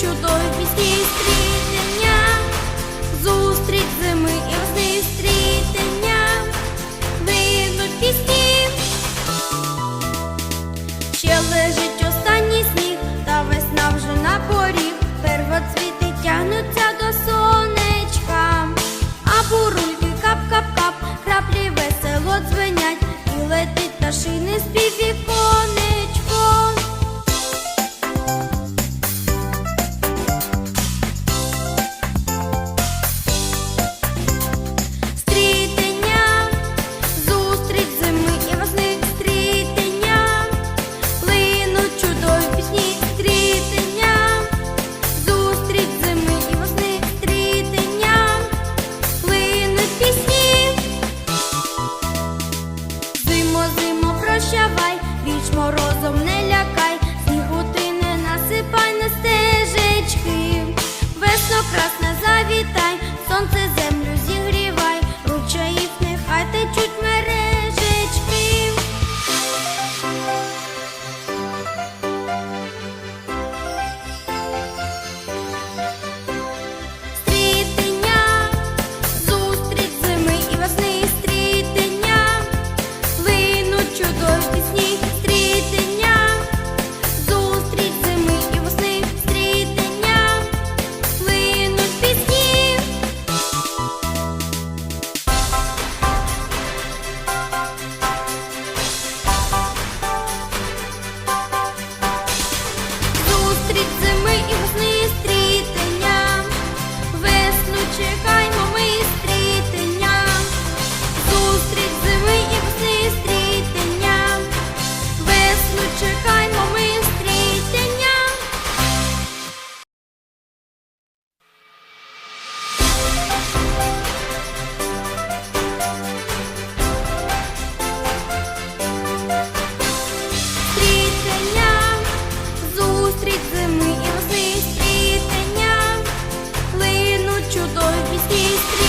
чудові пісні стрітення, зустріч зими і весни стрітення, вийдуть пісні, ще лежить останній сніг, та весна вже на поріг, первоцвіти тягнуться до сонечка, а бурульки кап-кап-кап, краплі весело дзвенять. І летить та шини спів. chances these